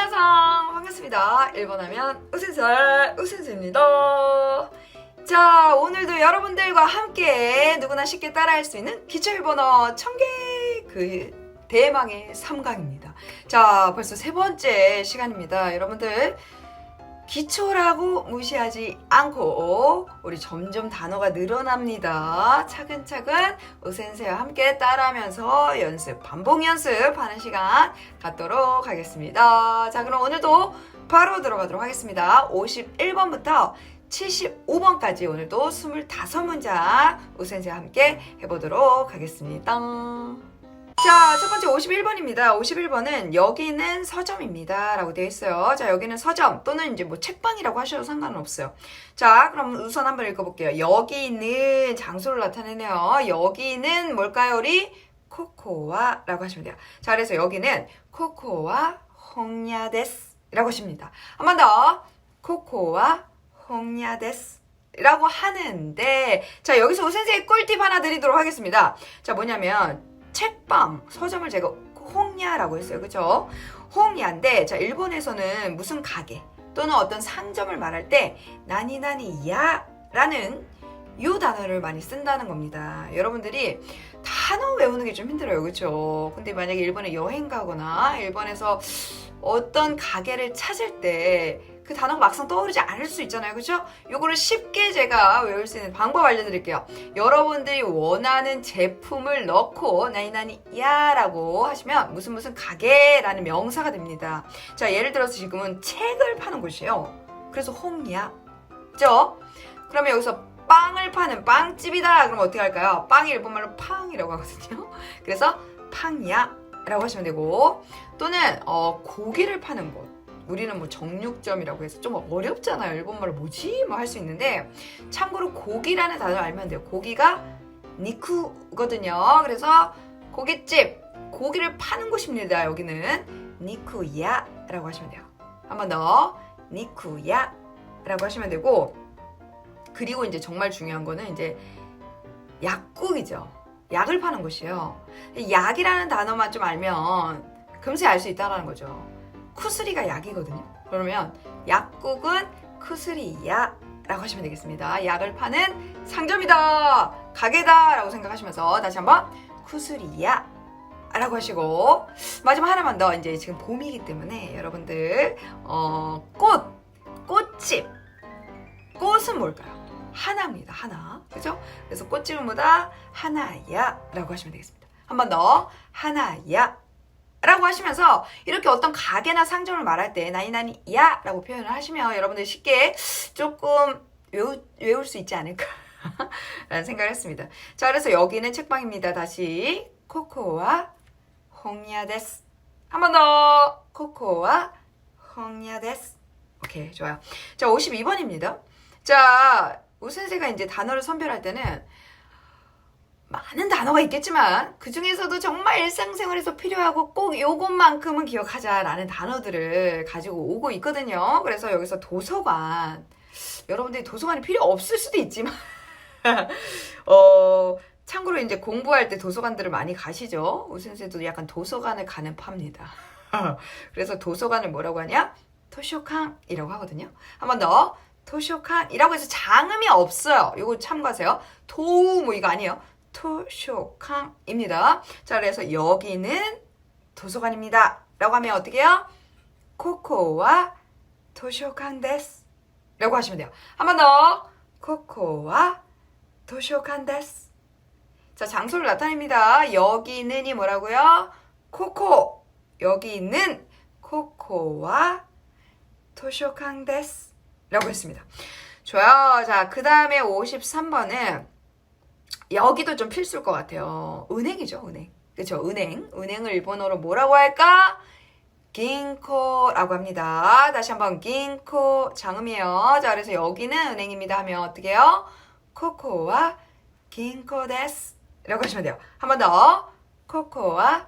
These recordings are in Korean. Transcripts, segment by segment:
미나상 반갑습니다. 일본 하면 우센살 우센스입니다. 자 오늘도 여러분들과 함께 누구나 쉽게 따라할 수 있는 기초 일본어 청개 그 대망의 3강입니다. 자 벌써 세 번째 시간입니다. 여러분들 기초라고 무시하지 않고 우리 점점 단어가 늘어납니다. 차근차근 우센세와 함께 따라하면서 연습, 반복 연습하는 시간 갖도록 하겠습니다. 자, 그럼 오늘도 바로 들어가도록 하겠습니다. 51번부터 75번까지 오늘도 25문장 우센세와 함께 해보도록 하겠습니다. 자, 첫 번째 51번입니다. 51번은 여기는 서점입니다. 라고 되어 있어요. 자, 여기는 서점 또는 이제 뭐 책방이라고 하셔도 상관은 없어요. 자, 그럼 우선 한번 읽어볼게요. 여기는 장소를 나타내네요. 여기는 뭘까요, 우리? 코코와 라고 하시면 돼요. 자, 그래서 여기는 코코와 홍야데스 라고 하십니다. 한 번 더. 코코와 홍야데스 라고 하는데, 자, 여기서 우선생의 꿀팁 하나 드리도록 하겠습니다. 자, 뭐냐면, 책방, 서점을 제가 홍야라고 했어요. 그죠? 홍야인데, 자, 일본에서는 무슨 가게 또는 어떤 상점을 말할 때, 나니나니야 라는 요 단어를 많이 쓴다는 겁니다. 여러분들이 단어 외우는 게 좀 힘들어요. 그죠? 근데 만약에 일본에 여행 가거나 일본에서 어떤 가게를 찾을 때 그 단어가 막상 떠오르지 않을 수 있잖아요. 그죠? 요거를 쉽게 제가 외울 수 있는 방법 알려드릴게요. 여러분들이 원하는 제품을 넣고 나니나니 야 라고 하시면 무슨 무슨 가게라는 명사가 됩니다. 자, 예를 들어서 지금은 책을 파는 곳이에요. 그래서 홍야. 죠? 그러면 여기서 빵을 파는 빵집이다. 그럼 어떻게 할까요? 빵이 일본말로 팡이라고 하거든요. 그래서 팡야 라고 하시면 되고 또는 어, 고기를 파는 곳. 우리는 뭐 정육점이라고 해서 좀 어렵잖아요. 일본말로 뭐지? 뭐 할 수 있는데 참고로 고기라는 단어를 알면 돼요. 고기가 니쿠거든요. 그래서 고깃집, 고기를 파는 곳입니다. 여기는 니쿠야라고 하시면 돼요. 한번 더. 니쿠야라고 하시면 되고 그리고 이제 정말 중요한 거는 이제 약국이죠. 약을 파는 곳이에요. 약이라는 단어만 좀 알면 금세 알 수 있다는 거죠. 쿠스리가 약이거든요. 그러면 약국은 쿠스리야 라고 하시면 되겠습니다. 약을 파는 상점이다, 가게다 라고 생각하시면서 다시 한번 쿠스리야. 라고 하시고 마지막 하나만 더 이제 지금 봄이기 때문에 여러분들 어, 꽃 꽃집 꽃은 뭘까요? 하나입니다. 하나. 그죠? 그래서 꽃집은 뭐다? 하나야. 라고 하시면 되겠습니다. 한 번 더. 하나야. 라고 하시면서 이렇게 어떤 가게나 상점을 말할 때 나니나니 야 라고 표현을 하시면 여러분들 쉽게 조금 외우, 외울 수 있지 않을까 라는 생각을 했습니다. 자, 그래서 여기는 책방입니다. 다시 코코와 홍야 데스. 한 번 더. 코코와 홍야 데스. 오케이, 좋아요. 자, 52번입니다. 자, 우선세가 이제 단어를 선별할 때는 많은 단어가 있겠지만 그 중에서도 정말 일상생활에서 필요하고 꼭 요것만큼은 기억하자라는 단어들을 가지고 오고 있거든요. 그래서 여기서 도서관 여러분들이 도서관이 필요 없을 수도 있지만 어 참고로 이제 공부할 때 도서관들을 많이 가시죠. 우선세도 약간 도서관을 가는 파입니다. 그래서 도서관을 뭐라고 하냐? 토쇼칸이라고 하거든요. 한번 더. 토쇼칸이라고 해서 장음이 없어요. 이거 참고하세요. 도우 뭐 이거 아니에요. 토쇼칸입니다. 자, 그래서 여기는 도서관입니다. 라고 하면 어떻게 해요? 코코와 도쇼칸 데스. 라고 하시면 돼요. 한 번 더. 코코와 도쇼칸 데스. 자, 장소를 나타냅니다. 여기는이 뭐라고요? 코코. 여기는 코코와 도쇼칸 데스. 라고 했습니다. 좋아요. 자, 그 다음에 53번은 여기도 좀 필수일 것 같아요. 은행이죠, 은행. 그렇죠, 은행. 은행을 일본어로 뭐라고 할까? 긴코라고 합니다. 다시 한번 긴코 장음이에요. 자, 그래서 여기는 은행입니다 하면 어떻게 해요? 코코와 긴코 데스 라고 하시면 돼요. 한 번 더. 코코와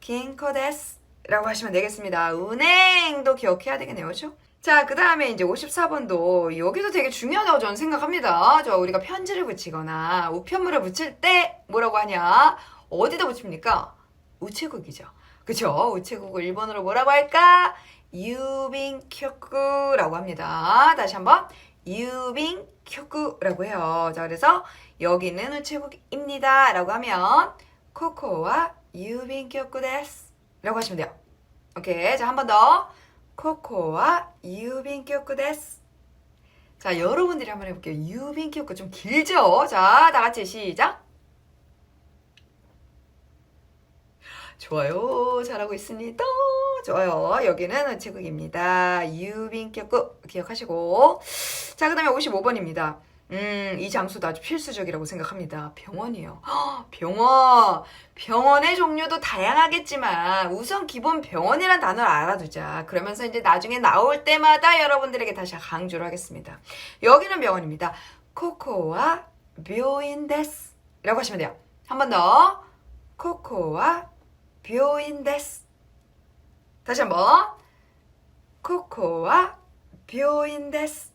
긴코 데스 라고 하시면 되겠습니다. 은행도 기억해야 되겠네요. 그렇죠? 자, 그 다음에 이제 54번도 여기도 되게 중요하다고 저는 생각합니다. 저 우리가 편지를 붙이거나 우편물을 붙일 때 뭐라고 하냐? 어디다 붙입니까? 우체국이죠. 그쵸? 우체국을 일본어로 뭐라고 할까? 유빈큐쿠라고 합니다. 다시 한번 유빈큐쿠라고 해요. 자, 그래서 여기는 우체국입니다. 라고 하면 코코와 유빈큐쿠 데스 라고 하시면 돼요. 오케이. 자, 한 번 더. 코코와 유빈큐쿠 데스 자, 여러분들이 한번 해볼게요. 유빈큐쿠 좀 길죠? 자, 다 같이 시작. 좋아요. 잘하고 있습니다. 좋아요. 여기는 우체국입니다. 유빈큐쿠 기억하시고. 자, 그 다음에 55번입니다. 음, 이 장소도 아주 필수적이라고 생각합니다. 병원이요. 헉, 병원. 병원의 종류도 다양하겠지만 우선 기본 병원이란 단어를 알아두자. 그러면서 이제 나중에 나올 때마다 여러분들에게 다시 강조를 하겠습니다. 여기는 병원입니다. 코코와 묘인 데스. 라고 하시면 돼요. 한 번 더. 코코와 묘인 데스. 다시 한 번. 코코와 묘인 데스.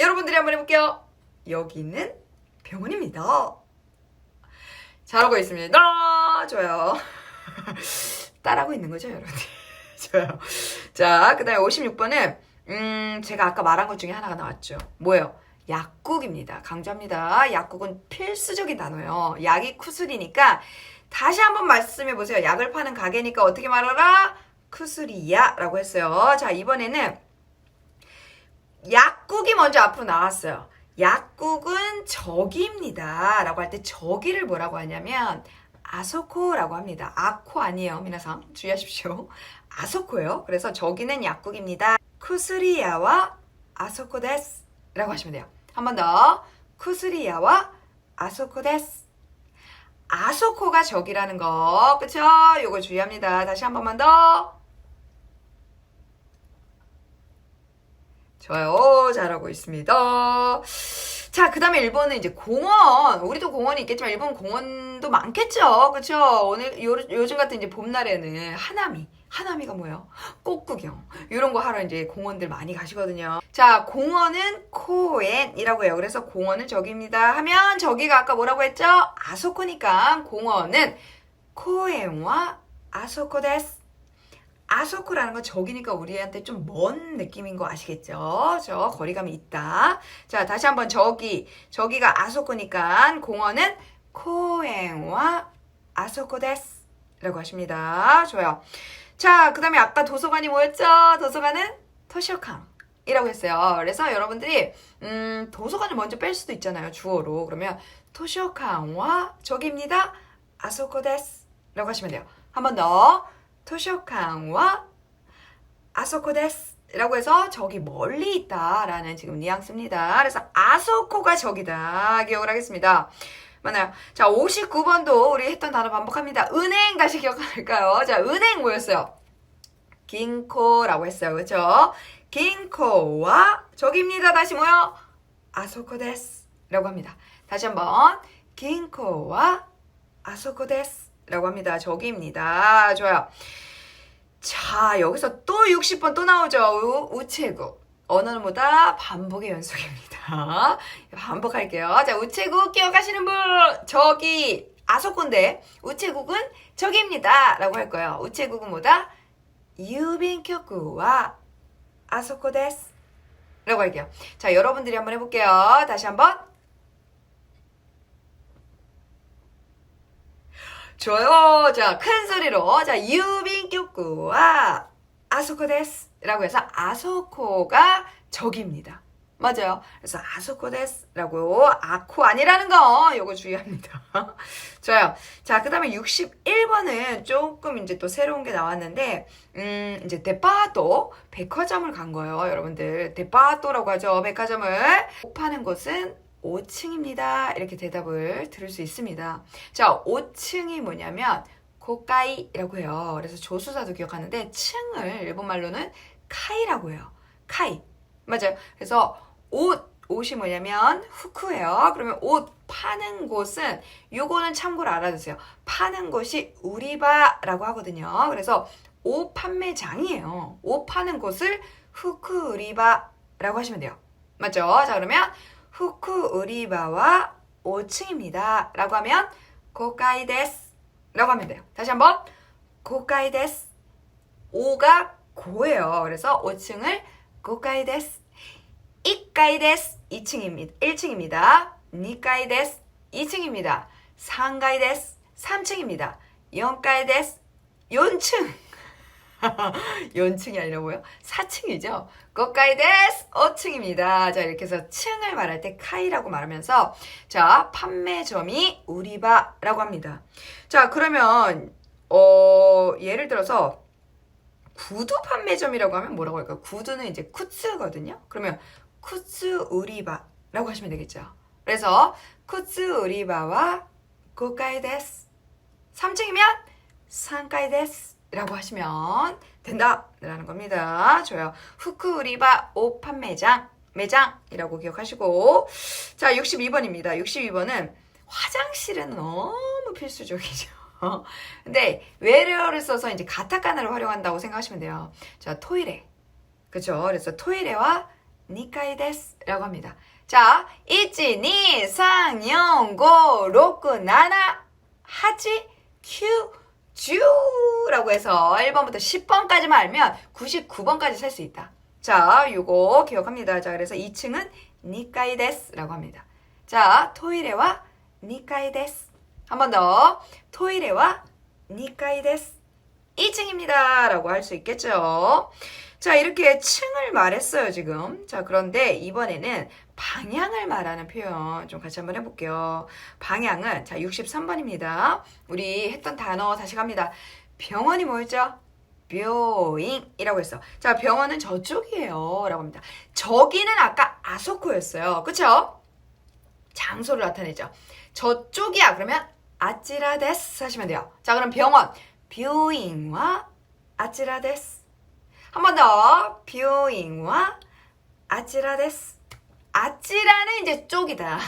여러분들이 한번 해볼게요. 여기는 병원입니다. 잘하고 있습니다. 좋아요. 따라하고 있는 거죠, 여러분들? 좋아요. 자, 그 다음에 56번은, 음, 제가 아까 말한 것 중에 하나가 나왔죠. 뭐예요? 약국입니다. 강조합니다. 약국은 필수적인 단어예요. 약이 쿠술이니까 다시 한번 말씀해 보세요. 약을 파는 가게니까 어떻게 말하라? 쿠술이야 라고 했어요. 자, 이번에는 약국이 먼저 앞으로 나왔어요. 약국은 저기입니다. 라고 할 때 저기를 뭐라고 하냐면 아소코라고 합니다. 아코 아니에요. 미나상 주의하십시오. 아소코예요. 그래서 저기는 약국입니다. 쿠스리야와 아소코 데스 라고 하시면 돼요. 한 번 더. 쿠스리야와 아소코 데스. 아소코가 저기라는 거. 그쵸? 요거 주의합니다. 다시 한 번만 더. 좋아요. 잘하고 있습니다. 자, 그 다음에 일본은 이제 공원. 우리도 공원이 있겠지만 일본 공원도 많겠죠. 그쵸? 오늘, 요, 요즘 같은 이제 봄날에는 하나미. 하나미가 뭐예요? 꽃구경. 이런 거 하러 이제 공원들 많이 가시거든요. 자, 공원은 코엔이라고 해요. 그래서 공원은 저기입니다. 하면 저기가 아까 뭐라고 했죠? 아소코니까 공원은 코엔와 아소코 데스. 아소코라는 건 저기니까 우리한테 좀 먼 느낌인 거 아시겠죠? 저 거리감이 있다. 자, 다시 한번 저기. 저기가 아소코니까 공원은 코엔와 아소코 데스. 라고 하십니다. 좋아요. 자, 그 다음에 아까 도서관이 뭐였죠? 도서관은 토쇼칸. 이라고 했어요. 그래서 여러분들이 음, 도서관을 먼저 뺄 수도 있잖아요. 주어로. 그러면 토쇼칸와 저기입니다. 아소코 데스. 라고 하시면 돼요. 한 번 더. 토쇼칸과 아소코 데스. 라고 해서 저기 멀리 있다 라는 지금 뉘앙스입니다. 그래서 아소코가 저기다. 기억을 하겠습니다. 맞나요? 자, 59번도 우리 했던 단어 반복합니다. 은행 다시 기억할까요? 자, 은행 뭐였어요? 긴코라고 했어요. 그렇죠? 긴코와 저기입니다. 다시 뭐요? 아소코 데스 라고 합니다. 다시 한번 긴코와 아소코 데스 라고 합니다. 저기입니다. 좋아요. 자, 여기서 또 60번 또 나오죠. 우, 우체국. 언어는 뭐다? 반복의 연속입니다. 반복할게요. 자, 우체국 기억하시는 분, 저기, 아소콘데, 우체국은 저기입니다. 라고 할 거예요. 우체국은 뭐다? 유빈큐쿠와 아소코 데스. 라고 할게요. 자, 여러분들이 한번 해볼게요. 다시 한번. 좋아요. 자, 큰 소리로. 자, 유빈큐쿠와 아소코 데스. 라고 해서 아소코가 저기입니다. 맞아요. 그래서 아소코 데스 라고 아코 아니라는 거 요거 주의합니다. 좋아요. 자, 그 다음에 61번은 조금 이제 또 새로운 게 나왔는데 음, 이제 데파토 백화점을 간 거예요, 여러분들. 데파토라고 하죠. 백화점을 파는 곳은 5층입니다. 이렇게 대답을 들을 수 있습니다. 자, 5층이 뭐냐면 고가이라고 해요. 그래서 조수사도 기억하는데 층을 일본말로는 카이라고 해요. 카이. 맞아요. 그래서 옷, 옷이 뭐냐면 후크예요. 그러면 옷 파는 곳은 요거는 참고로 알아두세요. 파는 곳이 우리바라고 하거든요. 그래서 옷 판매장이에요. 옷 파는 곳을 후크 우리바라고 하시면 돼요. 맞죠? 자, 그러면 후쿠 우리바와 5층입니다. 라고 하면 고가이 데스 라고 하면 돼요. 다시 한번 고가이 데스 5가 고예요. 그래서 5층을 고가이 데스 1가이 데스 2층입니다. 1층입니다. 2가이 데스 2층입니다. 3가이 데스 3층입니다. 4가이 데스 4층 연층이 아니라 뭐요? 4층이죠. 고카이 데스 5층입니다. 자 이렇게 해서 층을 말할 때 카이라고 말하면서 자 판매점이 우리바라고 합니다. 자 그러면 어 예를 들어서 구두 판매점이라고 하면 뭐라고 할까요? 구두는 이제 쿠츠거든요. 그러면 쿠츠 우리바라고 하시면 되겠죠. 그래서 쿠츠 우리바와 고카이 데스 3층이면 상카이 데스. 라고 하시면 된다 라는 겁니다. 좋아요. 후쿠 우리바 옷 판매장 매장이라고 기억하시고 자 62번입니다. 62번은 화장실은 너무 필수적이죠. 근데 외래어를 써서 이제 가타카나를 활용한다고 생각하시면 돼요. 자 토이레 그죠? 그래서 토이레와 니카이 데스 라고 합니다. 자, 1, 2, 3, 4, 5, 6, 7, 8, 9, 10라고 해서 1번부터 10번까지만 알면 99번까지 셀 수 있다. 자, 요거 기억합니다. 자, 그래서 2층은 니카이 데스라고 합니다. 자, 토이레와 니카이 데스. 한 번 더. 토이레와 니카이 데스. 2층입니다. 라고 할 수 있겠죠. 자, 이렇게 층을 말했어요, 지금. 자, 그런데 이번에는 방향을 말하는 표현 좀 같이 한번 해볼게요. 방향은, 자, 63번입니다. 우리 했던 단어 다시 갑니다. 병원이 뭐였죠? 묘잉이라고 했어. 자, 병원은 저쪽이에요. 라고 합니다. 저기는 아까 아소코였어요. 그쵸? 장소를 나타내죠. 저쪽이야. 그러면 아찌라데스 하시면 돼요. 자, 그럼 병원. 뷰잉과 아찌라데스. 한 번 더. 뷰잉과 아찌라데스. 아찌라는 이제 쪽이다.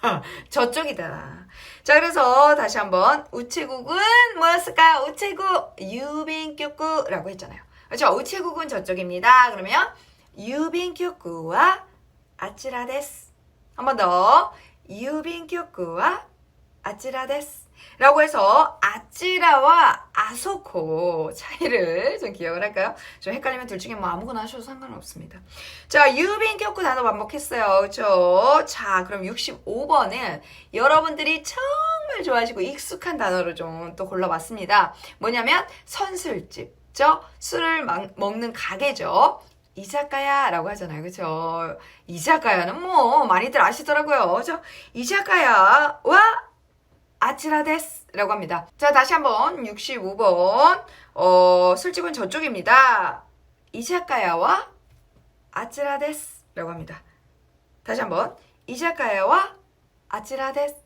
저쪽이다. 자, 그래서 다시 한번 우체국은 뭐였을까요? 우체국 유빈큐쿠라고 했잖아요. 그렇죠? 우체국은 저쪽입니다. 그러면 유빈큐쿠와 아찌라 데스. 한 번 더. 유빈큐쿠와 아찌라 데스. 라고 해서 아찌라와 아소코 차이를 좀 기억을 할까요? 좀 헷갈리면 둘 중에 뭐 아무거나 하셔도 상관없습니다. 자, 유빈교구 단어 반복했어요. 그쵸? 자, 그럼 65번은 여러분들이 정말 좋아하시고 익숙한 단어를 좀또 골라봤습니다. 뭐냐면 선술집. 죠 술을 막- 먹는 가게죠. 이자카야라고 하잖아요. 그쵸? 이자카야는 뭐 많이들 아시더라고요. 그죠? 이자카야와 아치라데스 라고 합니다. 자, 다시 한번 65번. 어, 술집은 저쪽입니다. 이자카야와 아치라데스 라고 합니다. 다시 한번 이자카야와 아치라데스.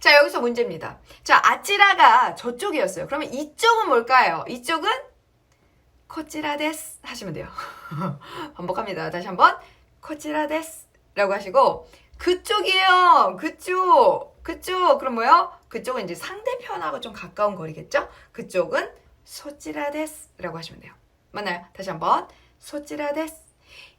자, 여기서 문제입니다. 자, 아치라가 저쪽이었어요. 그러면 이쪽은 뭘까요? 이쪽은 코치라데스 하시면 돼요. 반복합니다. 다시 한번 코치라데스 라고 하시고 그쪽이에요. 그쪽. 그쪽. 그럼 뭐요? 그쪽은 이제 상대편하고 좀 가까운 거리겠죠? 그쪽은 소찌라데스라고 하시면 돼요. 맞나요? 다시 한번 소찌라데스.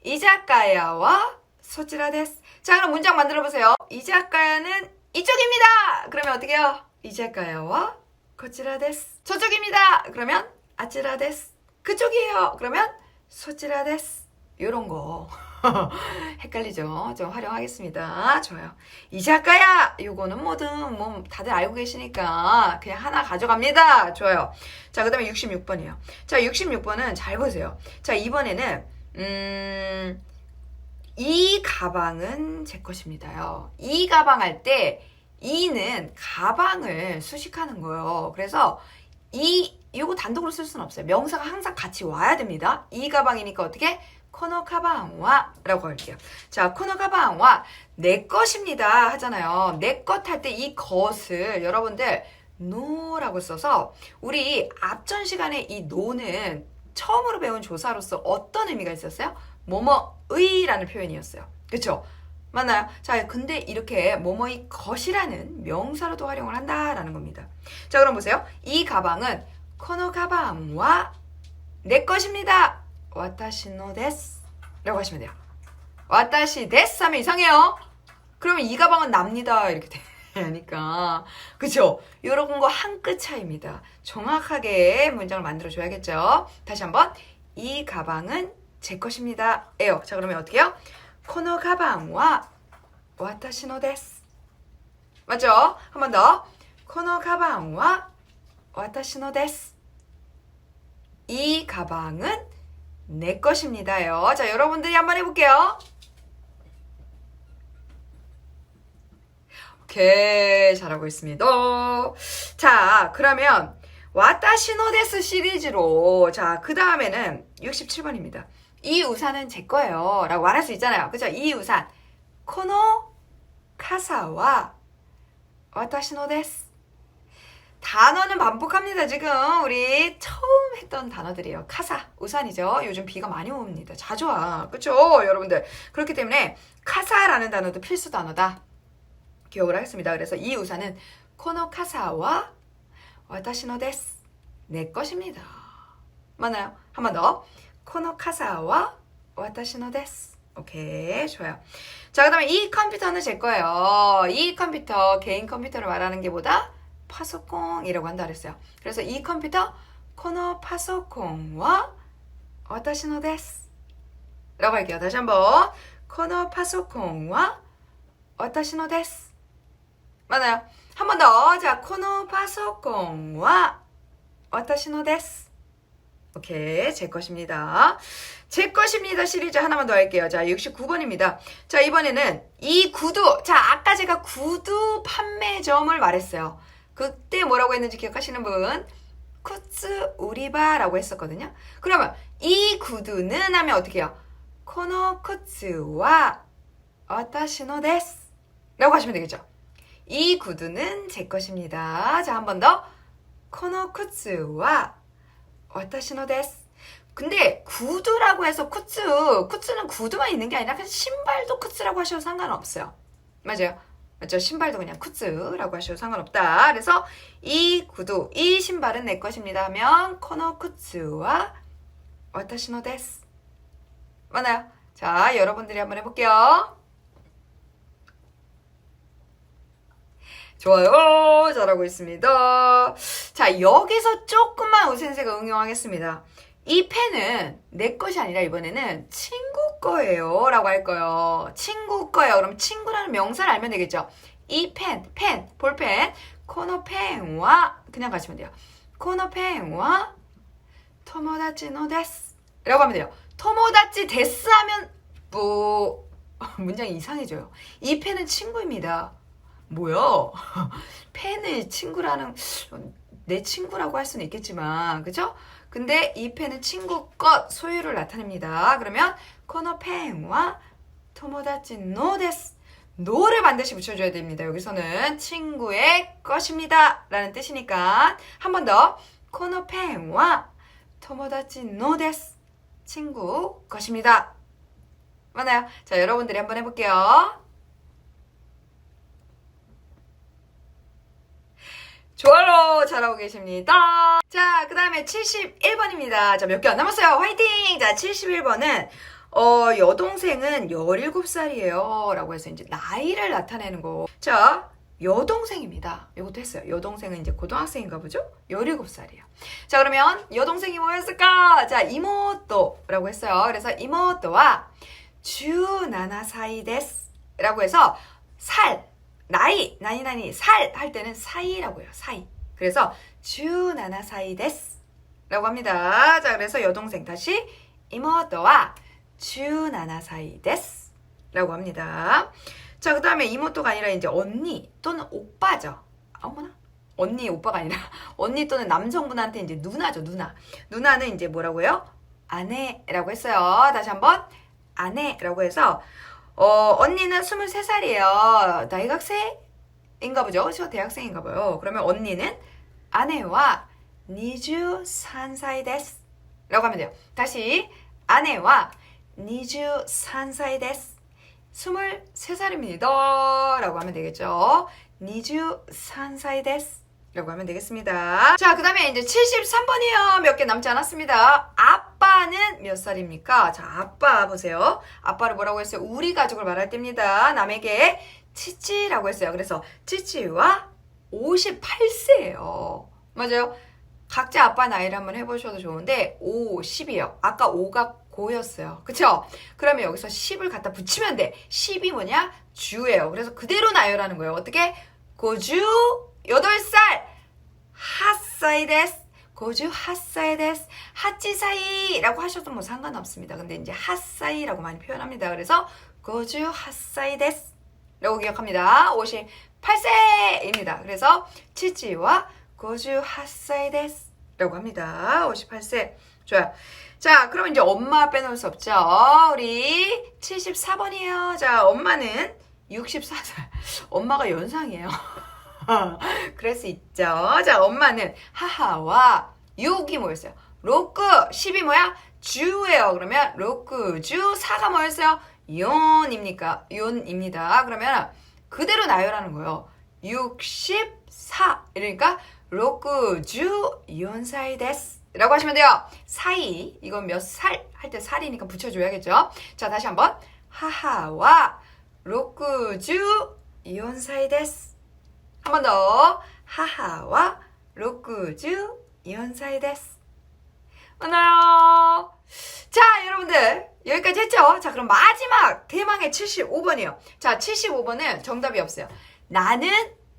이자카야와 소찌라데스. 자, 그럼 문장 만들어 보세요. 이자카야는 이쪽입니다. 그러면 어떻게 해요? 이자카야와 코치라데스. 저쪽입니다. 그러면 아치라데스. 그쪽이에요. 그러면 소찌라데스. 요런 거. 헷갈리죠? 좀 활용하겠습니다. 좋아요. 이자카야! 요거는 뭐든 뭐 다들 알고 계시니까 그냥 하나 가져갑니다. 좋아요. 자, 그 다음에 66번이에요. 자, 66번은 잘 보세요. 자, 이번에는, 음, 이 가방은 제 것입니다요. 이 가방 할 때, 이는 가방을 수식하는 거예요. 그래서 이, 요거 단독으로 쓸 수는 없어요. 명사가 항상 같이 와야 됩니다. 이 가방이니까 어떻게? 코노 가방와 라고 할게요. 자, 코노 가방와 내 것입니다 하잖아요. 내 것 할 때 이 것을 여러분들 노라고 써서 우리 앞전 시간에 이 노는 처음으로 배운 조사로서 어떤 의미가 있었어요? 뭐뭐의라는 표현이었어요. 그쵸? 맞나요? 자, 근데 이렇게 뭐뭐의 것이라는 명사로도 활용을 한다라는 겁니다. 자, 그럼 보세요. 이 가방은 코노 가방와 내 것입니다. 와타시노 데스 라고 하시면 돼요. 와타시 데스 하면 이상해요. 그러면 이 가방은 납니다. 이렇게 돼. 하니까 그쵸? 요런 거 한 끗 차이입니다. 정확하게 문장을 만들어 줘야겠죠? 다시 한번 이 가방은 제 것입니다. 에요. 자 그러면 어떻게 해요? 코노 가방와 와타시노 데스. 맞죠? 한 번 더. 코노 가방과 와타시노 데스. 이 가방은 내 것입니다요. 자, 여러분들이 한번 해볼게요. 오케이, 잘하고 있습니다. 자, 그러면 와타시노 데스 시리즈로 자, 그 다음에는 67번입니다. 이 우산은 제 거예요. 라고 말할 수 있잖아요. 그죠? 이 우산. 코노 카사와 와타시노 데스. 단어는 반복합니다. 지금 우리 처음 했던 단어들이에요. 카사, 우산이죠. 요즘 비가 많이 옵니다. 자주 와. 그쵸? 여러분들. 그렇기 때문에 카사라는 단어도 필수 단어다. 기억을 하겠습니다. 그래서 이 우산은 코노 카사와 와타시노 데스. 내 것입니다. 맞나요? 한 번 더. 코노 카사와 와타시노 데스. 오케이, 좋아요. 자, 그 다음에 이 컴퓨터는 제 거예요. 이 컴퓨터, 개인 컴퓨터를 말하는 게 보다 파소콩이라고 한다 그랬어요. 그래서 이 컴퓨터, 코노 파소콩와 와타시노 데스. 라고 할게요. 다시 한번. 코노 파소콩과 와타시노 데스. 맞아요. 한 번 더. 자, 코노 파소콩와 와타시노 데스. 오케이. 제 것입니다. 제 것입니다 시리즈 하나만 더 할게요. 자, 69번입니다. 자, 이번에는 이 구두. 자, 아까 제가 구두 판매점을 말했어요. 그때 뭐라고 했는지 기억하시는 분? 쿠츠 우리바라고 했었거든요. 그러면 이 구두는 하면 어떻게 해요? 코노 쿠츠와 와타시노 데스. 라고 하시면 되겠죠. 이 구두는 제 것입니다. 자, 한 번 더. 코노 쿠츠와 와타시노 데스. 근데 구두라고 해서 쿠츠, 쿠츠는 구두만 있는 게 아니라 신발도 쿠츠라고 하셔도 상관없어요. 맞아요. 맞죠? 신발도 그냥 쿠츠라고 하셔도 상관없다. 그래서 이 구두, 이 신발은 내 것입니다 하면 코노 쿠츠와 와타시노 데스. 맞나요? 자, 여러분들이 한번 해볼게요. 좋아요. 잘하고 있습니다. 자, 여기서 조금만 우센세가 응용하겠습니다. 이 펜은 내 것이 아니라 이번에는 친구 거예요. 라고 할 거예요. 친구 거예요. 그럼 친구라는 명사를 알면 되겠죠. 이 펜, 펜, 볼펜, 코너 펜과 그냥 가시면 돼요. 코너 펜과 토모다치 노 데스 라고 하면 돼요. 토모다치 데스 하면 뭐 문장이 이상해져요. 이 펜은 친구입니다. 뭐야? 펜을 친구라는 내 친구라고 할 수는 있겠지만 그죠? 근데 이 펜은 친구 것 소유를 나타냅니다. 그러면 코너 펜과 토모다치 노 데스 노를 반드시 붙여줘야 됩니다. 여기서는 친구의 것입니다. 라는 뜻이니까 한 번 더 코너 펜과 토모다치 노 데스 친구 것입니다. 맞나요? 자 여러분들이 한번 해볼게요. 좋아요. 잘하고 계십니다. 자, 그 다음에 71번입니다. 자, 몇 개 안 남았어요. 화이팅! 자, 71번은, 어, 여동생은 17살이에요. 라고 해서 이제 나이를 나타내는 거. 자, 여동생입니다. 이것도 했어요. 여동생은 이제 고등학생인가 보죠? 17살이에요. 자, 그러면 여동생이 뭐였을까? 자, 이모토라고 했어요. 그래서 이모토와 주나나 사이 데스. 라고 해서 살, 나이, 나이, 살할 때는 사이라고 해요. 사이. 그래서 주나나 사이 데스. 라고 합니다. 자, 그래서 여동생 다시 이모토와 주나나 사이 데스. 라고 합니다. 자, 그 다음에 이모토가 아니라 이제 언니 또는 오빠죠. 어머나. 언니, 오빠가 아니라 언니 또는 남성분한테 이제 누나죠, 누나. 누나는 이제 뭐라고요? 아내라고 했어요. 다시 한번 아내라고 해서 어, 언니는 23살이에요. 대학생인가 보죠? 저 대학생인가 봐요. 그러면 언니는 아내와 23살 데스. 라고 하면 돼요. 다시 아내와 23살 데스. 23살입니다. 라고 하면 되겠죠. 23살 데스. 라고 하면 되겠습니다. 자, 그 다음에 이제 73번이에요. 몇 개 남지 않았습니다. 아빠는 몇 살입니까? 자, 아빠 보세요. 아빠를 뭐라고 했어요? 우리 가족을 말할 때입니다. 남에게 치치라고 했어요. 그래서 치치와 58세예요. 맞아요. 각자 아빠 나이를 한번 해보셔도 좋은데 5, 10이에요. 아까 5가 고였어요. 그쵸? 그러면 여기서 10을 갖다 붙이면 돼. 10이 뭐냐? 주예요. 그래서 그대로 나열하는 거예요. 어떻게? 고주 8살 핫사이 데스 고주 핫사이 데스 핫지사이라고 하셔도 뭐 상관없습니다. 근데 이제 핫사이라고 많이 표현합니다. 그래서 고주 핫사이 데스 라고 기억합니다. 58세입니다. 그래서 치치와 고주 핫사이 데스 라고 합니다. 58세. 좋아요. 자, 그럼 이제 엄마 빼놓을 수 없죠. 우리 74번이에요. 자, 엄마는 64살. 엄마가 연상이에요. 그럴 수 있죠. 자, 엄마는 하하와 6이 뭐였어요? 로크 10이 뭐야? 주예요. 그러면 로크 주 4가 뭐였어요? 연입니까? 연입니다. 그러면 그대로 나열하는 거예요. 64 이러니까 로크 주 연사이 데스 라고 하시면 돼요. 사이 이건 몇 살? 할 때 살이니까 붙여줘야겠죠. 자 다시 한번. 하하와 로크 주 연사이 데스. 한 번 더. 하하와 로크주 연사이 데스. 만나요. 자 여러분들. 여기까지 했죠? 자 그럼 마지막 대망의 75번이에요. 자 75번은 정답이 없어요. 나는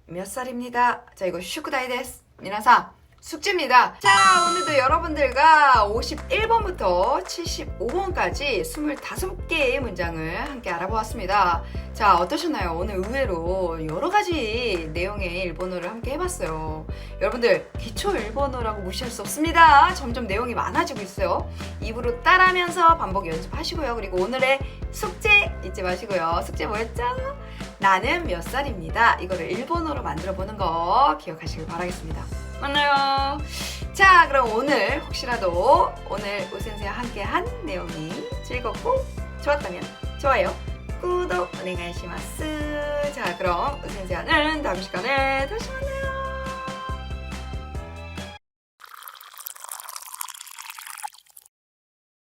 몇 살입니다? 자 이거 슈쿠다이 데스. 미나상 숙제입니다. 자, 오늘도 여러분들과 51번부터 75번까지 25개의 문장을 함께 알아보았습니다. 자, 어떠셨나요? 오늘 의외로 여러 가지 내용의 일본어를 함께 해봤어요. 여러분들, 기초 일본어라고 무시할 수 없습니다. 점점 내용이 많아지고 있어요. 입으로 따라하면서 반복 연습하시고요. 그리고 오늘의 숙제 잊지 마시고요. 숙제 뭐였죠? 나는 몇 살입니다. 이거를 일본어로 만들어 보는 거 기억하시길 바라겠습니다. 만나요. 자, 그럼 오늘 혹시라도 오늘 우센세와 함께 한 내용이 즐겁고 좋았다면 좋아요, 구독 오네가이시마스. 자, 그럼 우센세와는 다음 시간에 다시 만나요.